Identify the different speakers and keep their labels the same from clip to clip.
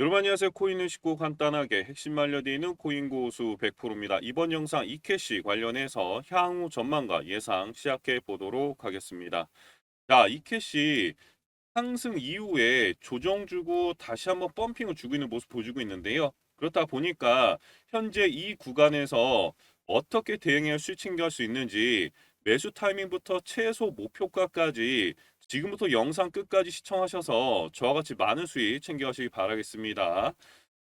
Speaker 1: 여러분 안녕하세요. 코인을 쉽고 간단하게 핵심 알려드리는 코인 고수 100%입니다. 이번 영상 이캐시 관련해서 향후 전망과 예상 시작해 보도록 하겠습니다. 자, 이캐시 상승 이후에 조정 주고 다시 한번 펌핑을 주고 있는 모습 보여주고 있는데요. 그렇다 보니까 현재 이 구간에서 어떻게 대응해 스위칭할 수 있는지 매수 타이밍부터 최소 목표가까지 지금부터 영상 끝까지 시청하셔서 저와 같이 많은 수익 챙겨가시기 바라겠습니다.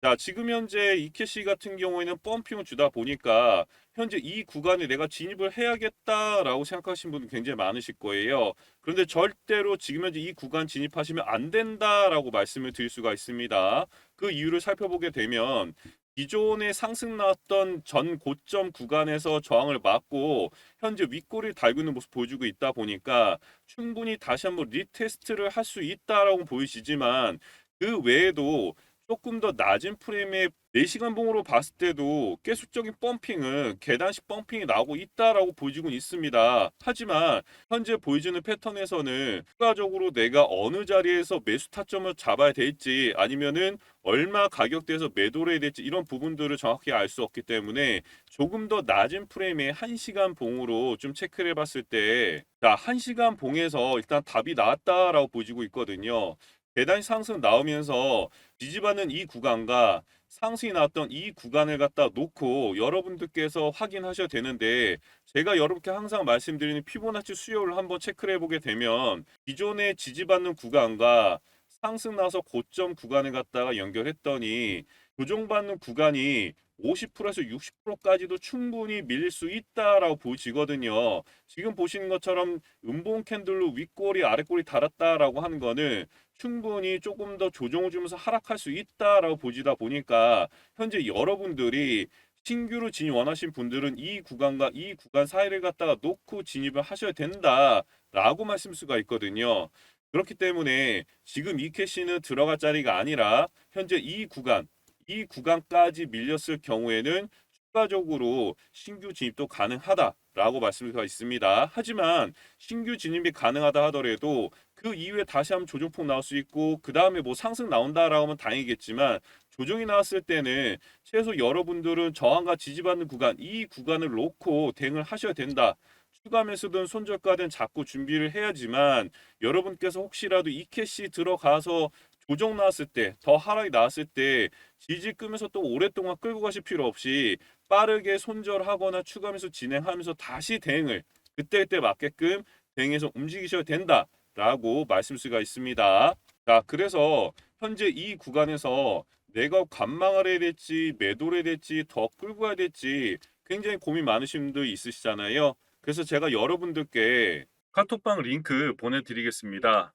Speaker 1: 자, 지금 현재 이캐시 같은 경우에는 펌핑을 주다 보니까 현재 이 구간에 내가 진입을 해야겠다라고 생각하시는 분들 굉장히 많으실 거예요. 그런데 절대로 지금 현재 이 구간 진입하시면 안 된다라고 말씀을 드릴 수가 있습니다. 그 이유를 살펴보게 되면 기존에 상승 나왔던 전 고점 구간에서 저항을 막고 현재 윗꼬리를 달고 있는 모습 보여주고 있다 보니까 충분히 다시 한번 리테스트를 할 수 있다라고 보이시지만 그 외에도 조금 더 낮은 프레임의 4시간 봉으로 봤을 때도 계속적인 펌핑은 계단식 펌핑이 나오고 있다라고 보여지고 있습니다. 하지만 현재 보여주는 패턴에서는 추가적으로 내가 어느 자리에서 매수 타점을 잡아야 될지 아니면은 얼마 가격대에서 매도를 해야 될지 이런 부분들을 정확히 알 수 없기 때문에 조금 더 낮은 프레임의 1시간 봉으로 좀 체크를 해봤을 때 자, 1시간 봉에서 일단 답이 나왔다라고 보여지고 있거든요. 계단 상승 나오면서 지지받는 이 구간과 상승이 나왔던 이 구간을 갖다 놓고 여러분들께서 확인하셔야 되는데 제가 여러분께 항상 말씀드리는 피보나치 수요를 한번 체크를 해보게 되면 기존에 지지받는 구간과 상승 나서 고점 구간을 갖다가 연결했더니 조정받는 구간이 50%에서 60%까지도 충분히 밀릴 수 있다라고 보여지거든요. 지금 보시는 것처럼 음봉 캔들로 윗꼬리 아랫꼬리 달았다라고 하는 거는 충분히 조금 더 조정을 주면서 하락할 수 있다라고 보지다 보니까 현재 여러분들이 신규로 진입 원하신 분들은 이 구간과 이 구간 사이를 갖다가 놓고 진입을 하셔야 된다라고 말씀 수가 있거든요. 그렇기 때문에 지금 이 캐시는 들어갈 자리가 아니라 현재 이 구간 이 구간까지 밀렸을 경우에는 추가적으로 신규 진입도 가능하다라고 말씀을 드리고 있습니다. 하지만 신규 진입이 가능하다 하더라도 그 이후에 다시 한번 조정폭 나올 수 있고 그 다음에 뭐 상승 나온다라고 하면 다행이겠지만 조정이 나왔을 때는 최소 여러분들은 저항과 지지받는 구간 이 구간을 놓고 대응을 하셔야 된다. 추가 매수든 손절가든 자꾸 준비를 해야지만 여러분께서 혹시라도 이 캐시 들어가서 조정 나왔을 때, 더 하락이 나왔을 때 지지 끄면서 또 오랫동안 끌고 가실 필요 없이 빠르게 손절하거나 추가 매수 진행하면서 다시 대응을 그때그때 맞게끔 대응해서 움직이셔야 된다라고 말씀 수가 있습니다. 자, 그래서 현재 이 구간에서 내가 관망을 해야 될지 매도를 해야 될지 더 끌고 가야 될지 굉장히 고민 많으신 분들 있으시잖아요. 그래서 제가 여러분들께 카톡방 링크 보내드리겠습니다.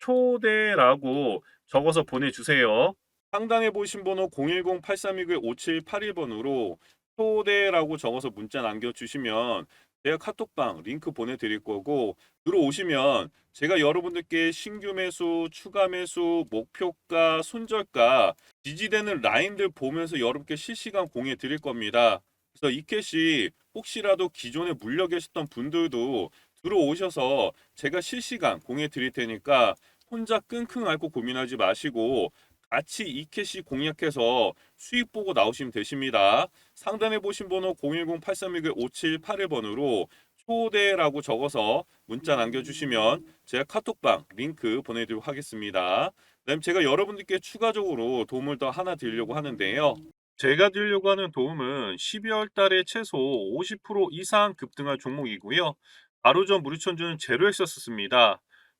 Speaker 1: 초대라고 적어서 보내주세요. 상단에 보신 번호 010-8329-5781번으로 초대라고 적어서 문자 남겨주시면 제가 카톡방 링크 보내드릴 거고 들어오시면 제가 여러분들께 신규 매수, 추가 매수, 목표가, 손절가, 지지되는 라인들 보면서 여러분께 실시간 공유해 드릴 겁니다. 그래서 이 캐시 혹시라도 기존에 물려 계셨던 분들도 들어오셔서 제가 실시간 공유해 드릴 테니까 혼자 끙끙 앓고 고민하지 마시고 같이 이 캐시 공략해서 수익 보고 나오시면 되십니다. 상단에 보신 번호 010-8361-5781번으로 초대라고 적어서 문자 남겨주시면 제가 카톡방 링크 보내드리도록 하겠습니다. 그다음 제가 여러분들께 추가적으로 도움을 더 하나 드리려고 하는데요. 제가 드리려고 하는 도움은 12월 달에 최소 50% 이상 급등할 종목이고요. 바로 전 무료천주는 제로엑서스입니다.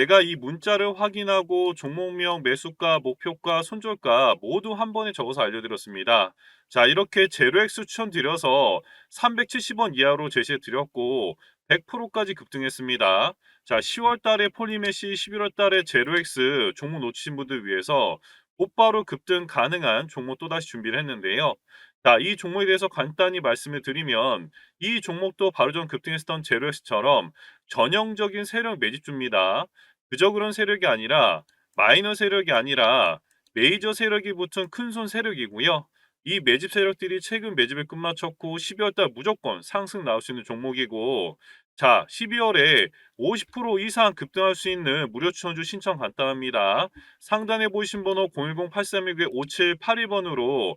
Speaker 1: 내가 이 문자를 확인하고 종목명, 매수가, 목표가, 손절가 모두 한 번에 적어서 알려드렸습니다. 자, 이렇게 제로엑스 추천드려서 370원 이하로 제시해 드렸고 100%까지 급등했습니다. 자, 10월 달에 폴리메시, 11월 달에 제로엑스 종목 놓치신 분들 위해서 곧바로 급등 가능한 종목 또다시 준비를 했는데요. 자, 이 종목에 대해서 간단히 말씀을 드리면 이 종목도 바로 전 급등했었던 제로엑스처럼 전형적인 세력 매집주입니다. 그저 그런 세력이 아니라 마이너 세력이 아니라 메이저 세력이 붙은 큰손 세력이고요. 이 매집 세력들이 최근 매집에 끝마쳤고 12월 달 무조건 상승 나올 수 있는 종목이고 자, 12월에 50% 이상 급등할 수 있는 무료 추천주 신청 간단합니다. 상단에 보이신 번호 010-8319-5782번으로